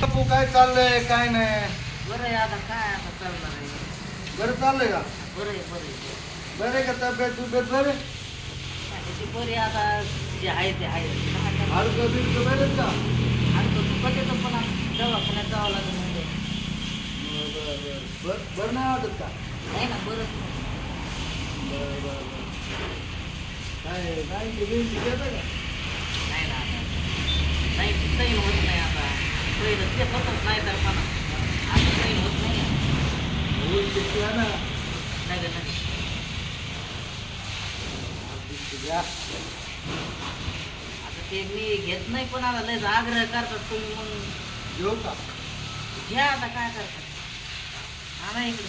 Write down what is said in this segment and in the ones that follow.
बापू काय चाललंय? काय नाही. बरं आहे आता काय आता चालणार आहे? बरं चाललंय का? बरं आहे बरं आहे. बरं आहे का तब्येत तुब्येत बरे? ती बरी आता जे आहे ते आहे. काय करणार? हलकं बिलकं बरेच का? आणि तो दुखत येतो पण आता दवाखान्यात जावं लागेल म्हणजे. बरं बरं. बरं बरं बरं नाही वाटत का? नाही ना बरं बरं बरं बरं. काय नाही ते बिल देतं का नाही ना आता नाही सैन होत नाही आता पहिलं ते होतच नाही तर आता सैन होत नाही नाही गं, नाही आता ते मी घेत नाही पण आता लयच आग्रह करतात तुम्ही मग घेऊ का घ्या आता काय करतात आणा इकडे.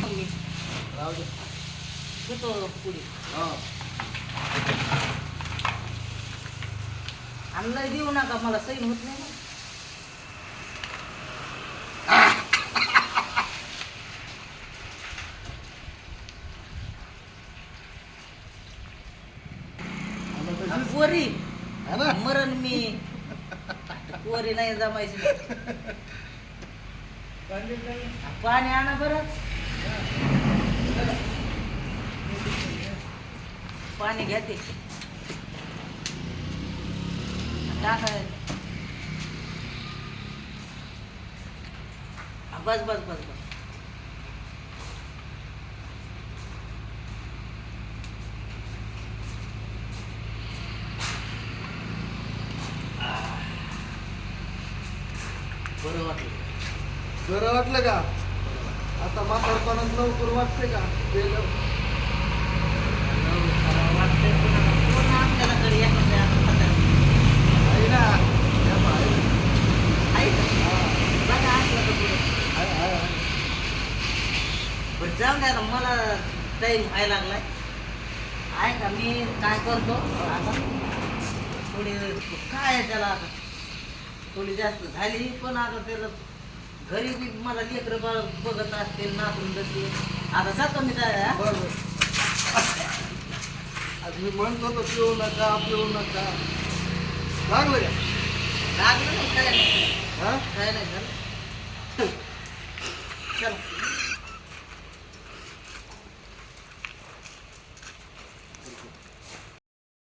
मग मी राहू दे. घेतो पुढे. हां. आणलं देऊ नका मला सैन होत नाही. ना आणि. पोरी मरण मी. पोरी नाही जमायची. पाणी आणा बरं. पाणी घ्या ते. टाका बस बस बस बस. बरं वाटलं. बरं वाटलं का? आता म्हातारपणात लवकर वाटते का? गेलं वाटतंय पुन्हा पुन्हा आपल्याला घरी एखाद्या आहे ना या बा, आहे. आहे का? हा. बघा असलं तर पुढं. आहे, आहे, आहे. जाऊ द्या ना मला टाईम व्हायला लागलाय. आहे का? मी काय करतो? आता थोडी काय आहे त्याला आता? थोडी जास्त झाली पण आता त्याला घरी बी मला लेकरं बाळ बघत असतील नातून जशी. आता जातो मी त्या बरं बरं. आज मी म्हणतो तर पिऊ नका पिऊ नका. लागलं का? लागलं नाही काय नाही. हा? काय नाही झालं चला.